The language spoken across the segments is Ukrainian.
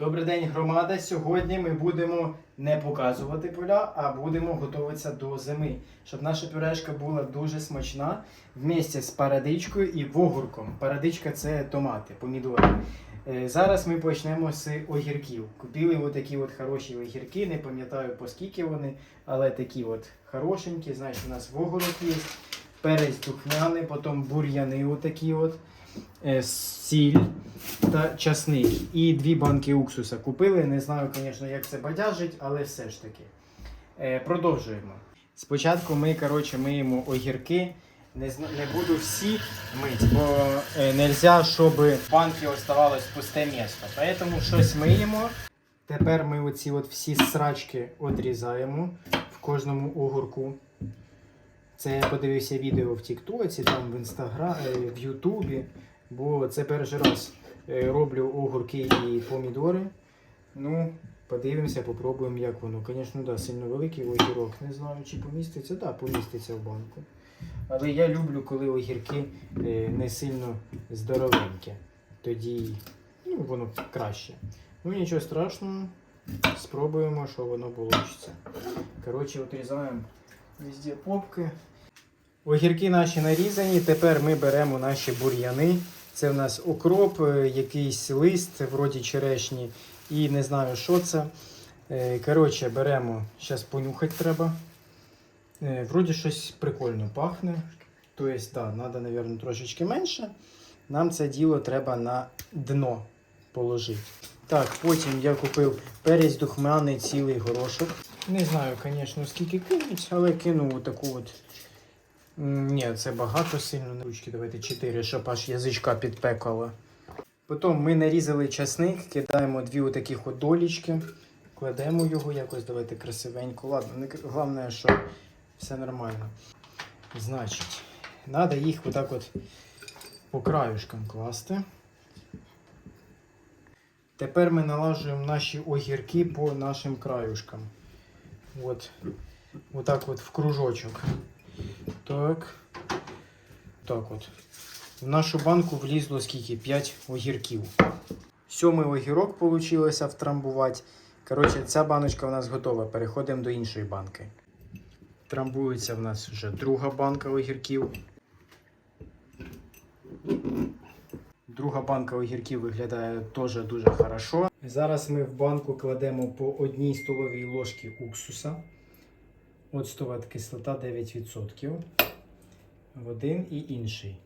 Добрий день, громада. Сьогодні ми будемо не показувати поля, а будемо готуватися до зими, щоб наша пюрешка була дуже смачна вместе з парадичкою і вогурком. Парадичка це томати, помідори. Е, Зараз ми почнемо з огірків. Купили отакі от хороші огірки, не пам'ятаю по скільки вони, але такі от хорошенькі. Знаєш, у нас вогорок є, перець духмяний, потім бур'яни отакі от, сіль та часник. І дві банки уксуса купили. Не знаю, звісно, як це бадяжить, але все ж таки. Е, продовжуємо. Спочатку ми, коротше, миємо огірки. Не, не буду всі мити, бо е, нельзя, щоб банки оставалось пусте місто. Поэтому щось миємо. Тепер ми оці от всі срачки відрізаємо в кожному огурку. Це я подивився відео в Тіктоці, там в Інстаграмі, в Ютубі, бо це перший раз е, роблю огурки і помідори. Ну, подивимося, попробуємо, як воно. Звісно, да, сильно великий огірок. Не знаю, чи поміститься. Так, да, поміститься в банку. Але я люблю, коли огірки е, не сильно здоровенькі. Тоді ну, воно краще. Ну нічого страшного. Спробуємо, що воно вийде. Коротше, отрізаємо везде попки. Огірки наші нарізані. Тепер ми беремо наші бур'яни. Це в нас окроп, е, якийсь лист, вроді черешні, і не знаю, що це. Е, Коротше, беремо, зараз понюхати треба. Е, Вроді щось прикольно пахне. Тобто, так, треба, мабуть, трошечки менше. Нам це діло треба на дно положити. Так, потім я купив перець духмяний цілий горошок. Не знаю, звісно, скільки кинуть, але кинув отаку от. Ні, це багато сильно. Ручки давайте 4, щоб аж язичка підпекало. Потім ми нарізали часник, кидаємо дві отаких от долічки, кладемо його якось, давайте красивенько. Ладно, не, головне, що все нормально. Значить, треба їх отак от по краюшкам класти. Тепер ми налажуємо наші огірки по нашим краюшкам. От, отак от в кружочок. Так. Так от. В нашу банку влізло скільки? 5 огірків. Сьомий огірок вийшло втрамбувати. Коротше, ця баночка у нас готова. Переходимо до іншої банки. Трамбується в нас вже друга банка огірків. Друга банка огірків виглядає теж дуже хорошо. Зараз ми в банку кладемо по одній столовій ложці уксуса. Оцтова кислота 9%. В один і інший.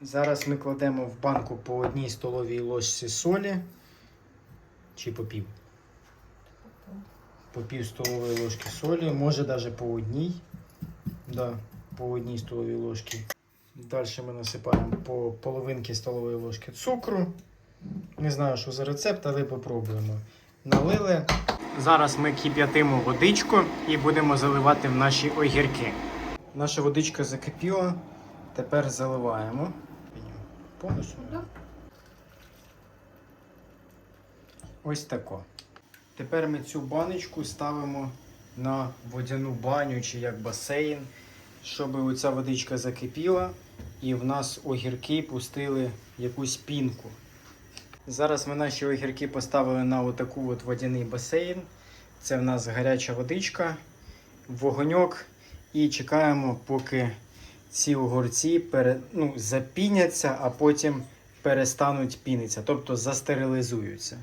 Зараз ми кладемо в банку по одній столовій ложці солі. Чи по пів? По пів столової ложки солі, може навіть по одній. Да, по одній столовій ложці. Далі ми насипаємо по половинки столової ложки цукру. Не знаю, що за рецепт, але попробуємо. Налили. Зараз ми кип'ятимо водичку і будемо заливати в наші огірки. Наша водичка закипіла. Тепер заливаємо. Повністю. Ось тако. Тепер ми цю баночку ставимо на водяну баню чи як басейн, щоб оця водичка закипіла і в нас огірки пустили якусь пінку. Зараз ми наші огірки поставили на отаку от водяний басейн. Це в нас гаряча водичка, вогоньок. І чекаємо, поки ці огурці пере, ну, запіняться, а потім перестануть пінитися, тобто застерилізуються.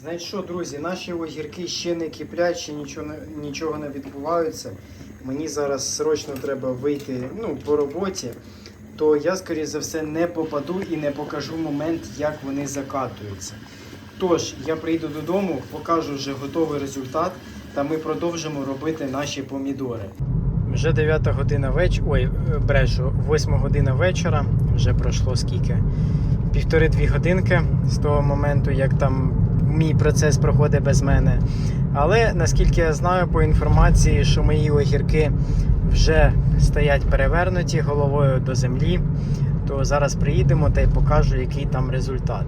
Знаєте що, друзі, наші огірки ще не киплять, ще нічого, нічого не відбувається. Мені зараз срочно треба вийти ну, по роботі, то я, скоріше за все, не попаду і не покажу момент, як вони закатуються. Тож, я прийду додому, покажу вже готовий результат, та ми продовжимо робити наші помідори. Вже 9 година вечора, ой, брешу, 8 година вечора, вже пройшло скільки? Півтори-дві годинки з того моменту, як там мій процес проходить без мене. Але наскільки я знаю по інформації, що мої огірки вже стоять перевернуті головою до землі, то зараз приїдемо та й покажу, який там результат.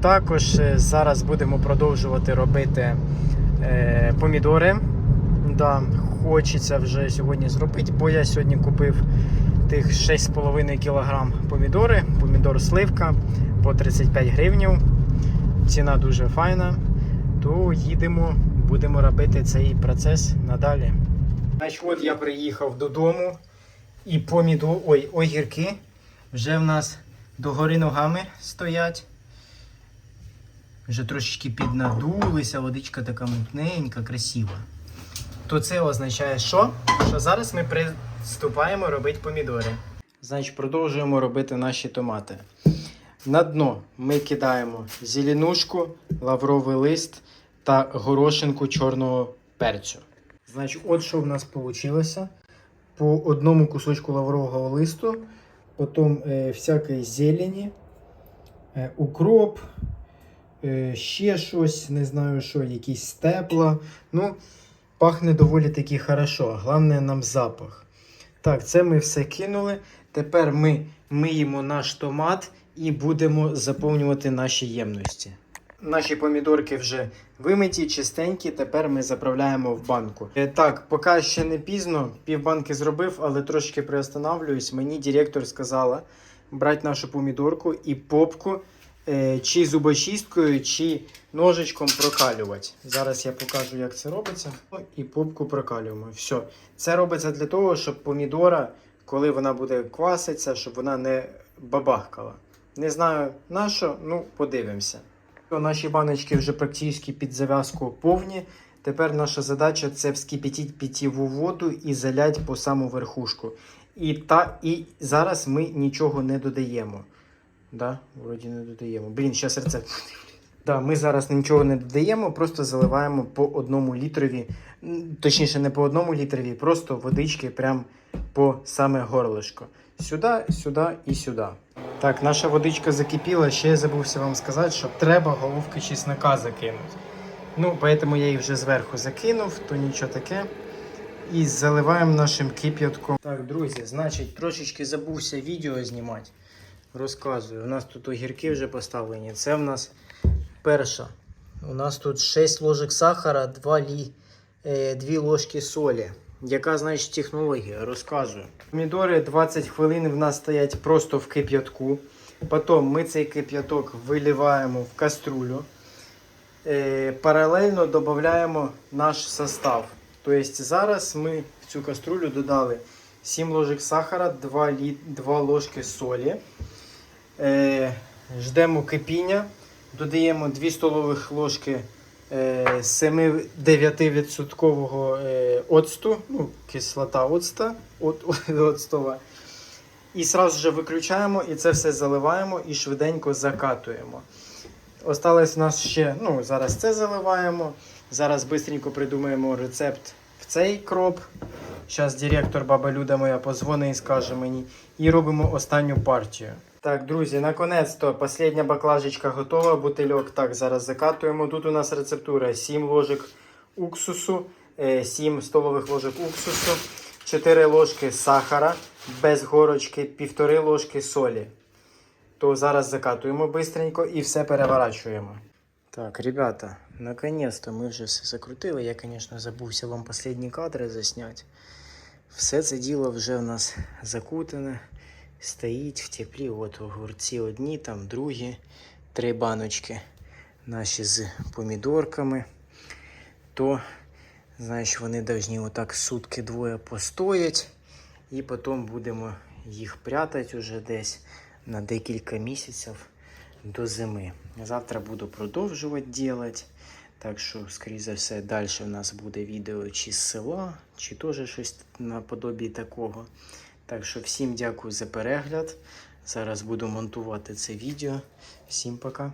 Також е, зараз будемо продовжувати робити е, помідори. Да, хочеться вже сьогодні зробити, бо я сьогодні купив тих 6,5 кг помідори, помідор сливка по 35 гривнів. ціна дуже файна, то їдемо, будемо робити цей процес надалі. Значить, от я приїхав додому і помідо, ой, огірки вже в нас догори ногами стоять. Вже трошечки піднадулися, водичка така мутненька, красива. То це означає, що? Що зараз ми приступаємо робити помідори. Значить, продовжуємо робити наші томати. На дно ми кидаємо зеленушку, лавровий лист та горошинку чорного перцю. Значить, от що в нас вийшло. По одному кусочку лаврового листу, потім е, всякої зелені, е, укроп, е, ще щось, не знаю що, якісь степла. Ну, пахне доволі таки хорошо. Головне нам запах. Так, це ми все кинули. Тепер ми миємо наш томат і будемо заповнювати наші ємності. Наші помідорки вже вимиті, чистенькі. Тепер ми заправляємо в банку. Е, Так, поки ще не пізно, півбанки зробив, але трошки приостанавливаюсь. Мені директор сказала брати нашу помідорку і попку е, чи зубочисткою, чи ножичком прокалювати. Зараз я покажу, як це робиться. І попку прокалюємо. Все. Це робиться для того, щоб помідора, коли вона буде кваситися, щоб вона не бабахкала. Не знаю на що, ну подивимося. Наші баночки вже практично під зав'язку повні. Тепер наша задача це вскипятити питьєву воду і залять по саму верхушку. І, та, і зараз ми нічого не додаємо. Да, вроді не додаємо. Блін, зараз рецепт. Да, ми зараз нічого не додаємо, просто заливаємо по одному літрові, точніше, не по одному літрові, просто водички прям по саме горлишко. Сюди, сюди і сюди. Так, наша водичка закипіла. Ще я забувся вам сказати, що треба головки чеснока закинути. Ну, поэтому я їх вже зверху закинув, то нічого таке. І заливаємо нашим кип'ятком. Так, друзі, значить, трошечки забувся відео знімати. Розказую. У нас тут огірки вже поставлені. Це в нас перша. У нас тут 6 ложок сахара, 2, лі... 2 ложки солі. Яка, значить, технологія? Розказую. Помідори 20 хвилин в нас стоять просто в кип'ятку. Потім ми цей кип'яток виливаємо в каструлю. Е, паралельно додаємо наш состав. Тобто зараз ми в цю каструлю додали 7 ложок сахара, 2, лі... 2 ложки солі. Е, ждемо кипіння. Додаємо 2 столових ложки 7-9% е, оцту, ну, кислота оцта, от, оцтова. І зразу же виключаємо і це все заливаємо і швиденько закатуємо. Осталось у нас ще, ну, зараз це заливаємо. Зараз швидко придумаємо рецепт в цей кроп. Зараз директор баба Люда моя позвонить і скаже мені. І робимо останню партію. Так, друзі, наконець-то остання баклажечка готова. Бутильок так зараз закатуємо. Тут у нас рецептура 7 ложок уксусу, е, 7 столових ложок уксусу, 4 ложки сахара без горочки, 1,5 ложки солі. То зараз закатуємо бистренько і все переворачуємо. Так, ребята, наконец-то ми вже все закрутили. Я, звісно, забувся вам останні кадри засняти. Все це діло вже в нас закутане, стоїть в теплі. От огурці одні, там другі, три баночки наші з помідорками. То, значить, вони повинні отак сутки двоє постоять. І потім будемо їх прятати уже десь на декілька місяців до зими. Завтра буду продовжувати робити. Так що, скоріше за все, далі в нас буде відео чи з села, чи теж щось наподобі такого. Так що всім дякую за перегляд. Зараз буду монтувати це відео. Всім пока.